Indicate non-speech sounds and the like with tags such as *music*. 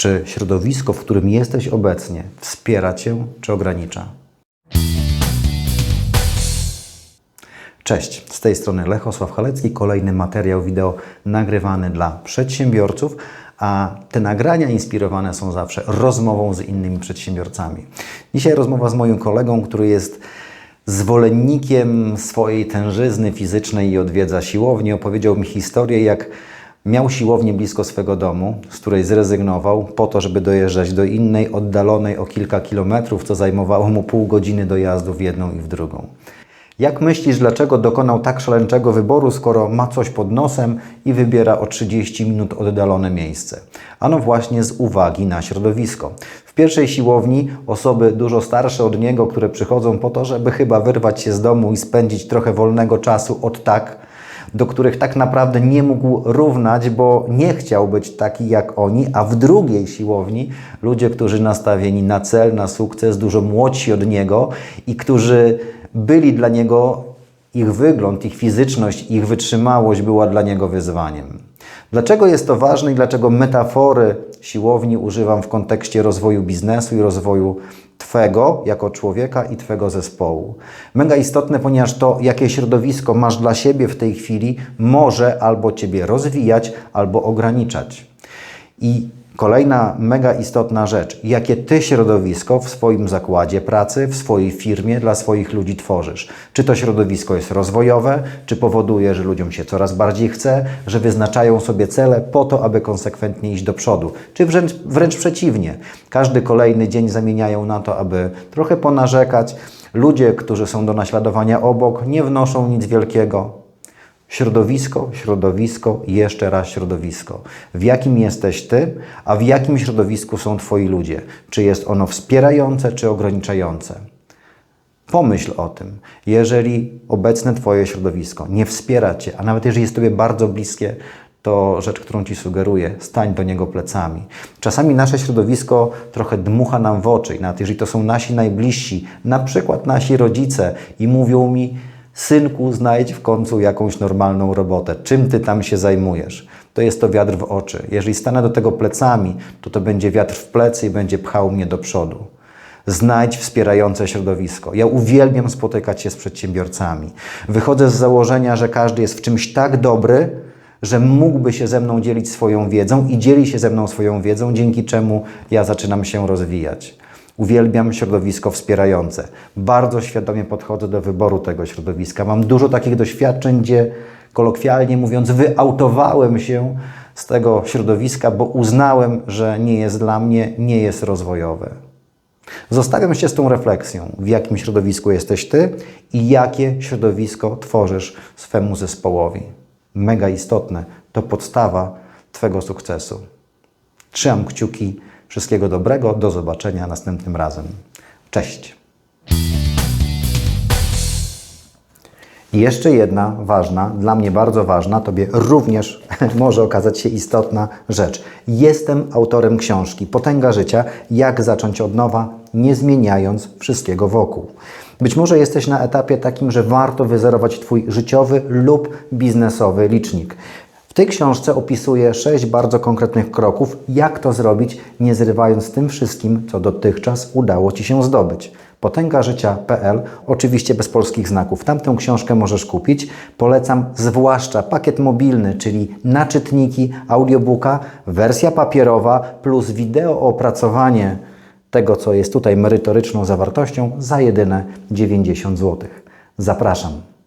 Czy środowisko, w którym jesteś obecnie, wspiera cię czy ogranicza? Cześć, z tej strony Lechosław Halecki, kolejny materiał wideo nagrywany dla przedsiębiorców, a te nagrania inspirowane są zawsze rozmową z innymi przedsiębiorcami. Dzisiaj rozmowa z moim kolegą, który jest zwolennikiem swojej tężyzny fizycznej i odwiedza siłownię. Opowiedział mi historię, jak miał siłownię blisko swego domu, z której zrezygnował po to, żeby dojeżdżać do innej, oddalonej o kilka kilometrów, co zajmowało mu pół godziny dojazdu w jedną i w drugą. Jak myślisz, dlaczego dokonał tak szaleńczego wyboru, skoro ma coś pod nosem i wybiera o 30 minut oddalone miejsce? Ano właśnie z uwagi na środowisko. W pierwszej siłowni osoby dużo starsze od niego, które przychodzą po to, żeby chyba wyrwać się z domu i spędzić trochę wolnego czasu od tak, do których tak naprawdę nie mógł równać, bo nie chciał być taki jak oni, a w drugiej siłowni ludzie, którzy nastawieni na cel, na sukces, dużo młodsi od niego i którzy byli dla niego, ich wygląd, ich fizyczność, ich wytrzymałość była dla niego wyzwaniem. Dlaczego jest to ważne i dlaczego metafory siłowni używam w kontekście rozwoju biznesu i rozwoju Twego jako człowieka i Twego zespołu? Mega istotne, ponieważ to, jakie środowisko masz dla siebie w tej chwili, może albo Ciebie rozwijać, albo ograniczać. I Kolejna mega istotna rzecz, jakie ty środowisko w swoim zakładzie pracy, w swojej firmie dla swoich ludzi tworzysz. Czy to środowisko jest rozwojowe, czy powoduje, że ludziom się coraz bardziej chce, że wyznaczają sobie cele po to, aby konsekwentnie iść do przodu, czy wręcz, wręcz przeciwnie. Każdy kolejny dzień zamieniają na to, aby trochę ponarzekać. Ludzie, którzy są do naśladowania obok, nie wnoszą nic wielkiego, Środowisko, środowisko, jeszcze raz środowisko. W jakim jesteś ty, a w jakim środowisku są twoi ludzie? Czy jest ono wspierające, czy ograniczające? Pomyśl o tym. Jeżeli obecne twoje środowisko nie wspiera cię, a nawet jeżeli jest tobie bardzo bliskie, to rzecz, którą ci sugeruję, stań do niego plecami. Czasami nasze środowisko trochę dmucha nam w oczy, i nawet jeżeli to są nasi najbliżsi, na przykład nasi rodzice, i mówią mi, Synku, znajdź w końcu jakąś normalną robotę. Czym ty tam się zajmujesz? To jest to wiatr w oczy. Jeżeli stanę do tego plecami, to to będzie wiatr w plecy i będzie pchał mnie do przodu. Znajdź wspierające środowisko. Ja uwielbiam spotykać się z przedsiębiorcami. Wychodzę z założenia, że każdy jest w czymś tak dobry, że mógłby się ze mną dzielić swoją wiedzą i dzieli się ze mną swoją wiedzą, dzięki czemu ja zaczynam się rozwijać. Uwielbiam środowisko wspierające. Bardzo świadomie podchodzę do wyboru tego środowiska. Mam dużo takich doświadczeń, gdzie kolokwialnie mówiąc, wyautowałem się z tego środowiska, bo uznałem, że nie jest dla mnie, nie jest rozwojowe. Zostawiam się z tą refleksją, w jakim środowisku jesteś Ty i jakie środowisko tworzysz swemu zespołowi. Mega istotne, to podstawa Twego sukcesu. Trzymam kciuki Wszystkiego dobrego, do zobaczenia następnym razem. Cześć. I jeszcze jedna ważna, dla mnie bardzo ważna, Tobie również *laughs* może okazać się istotna rzecz. Jestem autorem książki Potęga Życia Jak zacząć od nowa, nie zmieniając wszystkiego wokół. Być może jesteś na etapie takim, że warto wyzerować Twój życiowy lub biznesowy licznik. W tej książce opisuję sześć bardzo konkretnych kroków, jak to zrobić, nie zrywając tym wszystkim, co dotychczas udało Ci się zdobyć. Potęgażycia.pl, oczywiście bez polskich znaków. Tamtą książkę możesz kupić. Polecam zwłaszcza pakiet mobilny, czyli naczytniki, audiobooka, wersja papierowa plus wideo opracowanie tego, co jest tutaj merytoryczną zawartością za jedyne 90 zł. Zapraszam.